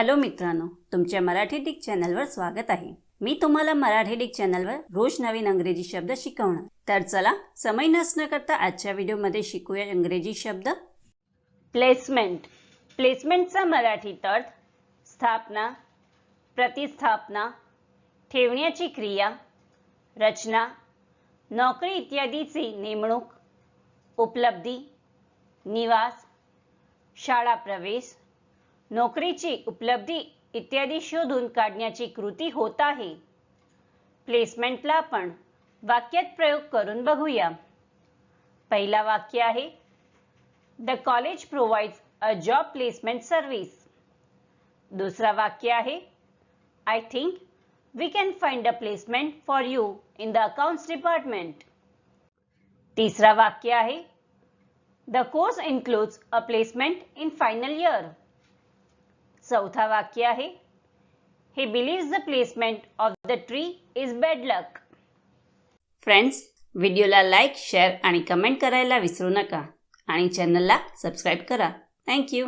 Hello मित्रांनो तुमच्या Marathi Dick चॅनलवर स्वागत आहे. मी तुम्हाला मराठी डिक चॅनलवर रोज नवीन अंग्रेजी शब्द शिकवणार. तर चला समय नसणं करता आजच्या व्हिडिओमध्ये शिकूया इंग्रजी शब्द. प्लेसमेंट. प्लेसमेंटचा मराठीत अर्थ स्थापना प्रतिस्थापना ठेवण्याची क्रिया रचना नोकरी इत्यादीची नेमणूक उपलब्धी निवास शाळा प्रवेश नोकरीची उपलब्धी इत्यादी शोधून काढण्याची कृती होत आहे. प्लेसमेंटला आपण वाक्यात प्रयोग करून बघूया. पहिला वाक्य आहे the college provides a job placement service दुसरा वाक्य आहे I think we can find a placement for you in the accounts department तिसरा वाक्य आहे the course includes a placement in final year चौथा वाक्य आहे. He believe the placement of the tree is bad luck friends व्हिडिओला like share आणि comment करायला विसरू नका. आणि चॅनलला सबस्क्राईब करा. थँक्यू